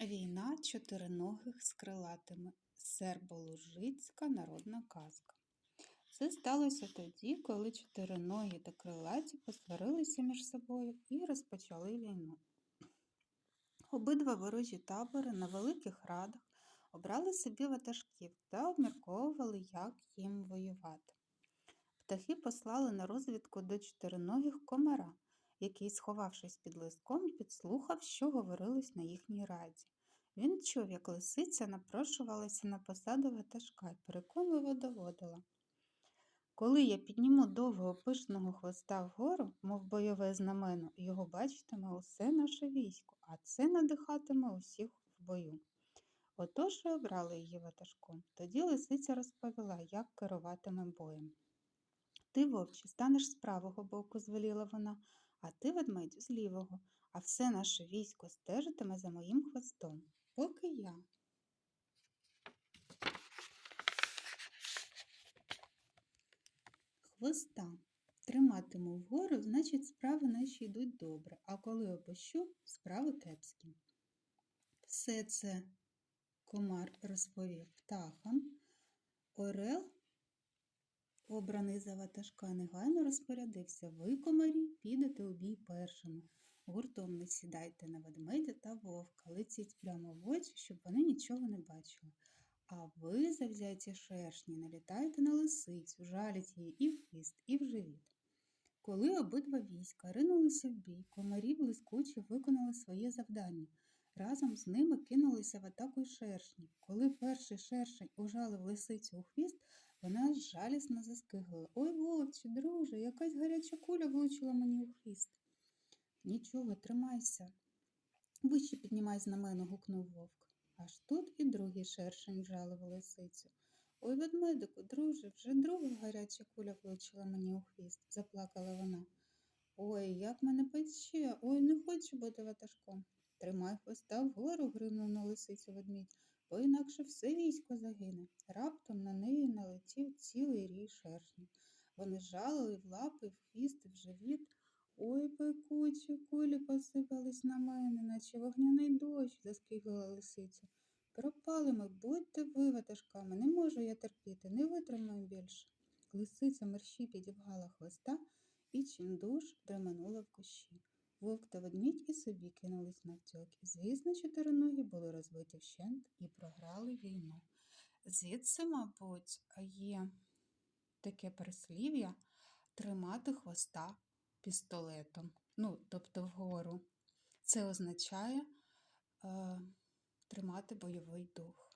Війна чотириногих з крилатими. Серболужицька народна казка. Це сталося тоді, коли чотириногі та крилаті посварилися між собою і розпочали війну. Обидва ворожі табори на великих радах обрали собі ватажків та обмірковували, як їм воювати. Птахи послали на розвідку до чотириногих комара, який, сховавшись під листком, підслухав, що говорилось на їхній раді. Він чув, як лисиця напрошувалася на посаду ватажка й переконливо доводила. Коли я підніму довгого пишного хвоста вгору, мов бойове знамено, його бачитиме усе наше військо, а це надихатиме усіх в бою. Отож і обрали її ватажком. Тоді лисиця розповіла, як керуватиме боєм. Ти, вовче, станеш з правого боку, звеліла вона, а ти, ведмедю, з лівого, а все наше військо стежитиме за моїм хвостом, поки я. Хвоста. Триматиму вгору, значить, справи наші йдуть добре, а коли опущу, справи кепські. Все це комар розповів птахам. Орел Обраний за ватажка негайно розпорядився. Ви, комарі, підете у бій першими. Гуртом не сідайте на ведмедя та вовка, летіть прямо в очі, щоб вони нічого не бачили. А ви, завзяті шершні, налітайте на лисицю, жаліть її і в хвіст, і в живіт. Коли обидва війська ринулися в бій, комарі блискуче виконали своє завдання. Разом з ними кинулися в атаку й шершні. Коли перший шершень ужалив лисицю у хвіст, вона жалісно заскигла. Ой, вовче, друже, якась гаряча куля влучила мені у хвіст. Нічого, тримайся. Вище піднімай знамено, гукнув вовк. Аж тут і другий шершень жалив лисицю. Ой, ведмедику, друже, вже друга гаряча куля влучила мені у хвіст, заплакала вона. Ой, як мене пече, ой, не хочу бути ватажком. Тримай хвоста вгору, гримнув на лисицю ведмідь, бо інакше все військо загине. Раптом на неї налетів цілий рій шершнів. Вони жалили в лапи, в хвіст, в живіт. Ой, пекучі, кулі посипались на мене, наче вогняний дощ, заскиглила лисиця. Пропали ми, будьте ви ватажками, не можу я терпіти, не витримаю більше. Лисиця мерщій підібгала хвоста і чимдуж дременула в кущі. Вовк та ведмідь і собі кинулись навтьок. І, звісно, чотириногі були розбиті вщент і програли війну. Звідси, мабуть, є таке прислів'я тримати хвоста пістолетом, ну, тобто вгору. Це означає е, тримати бойовий дух.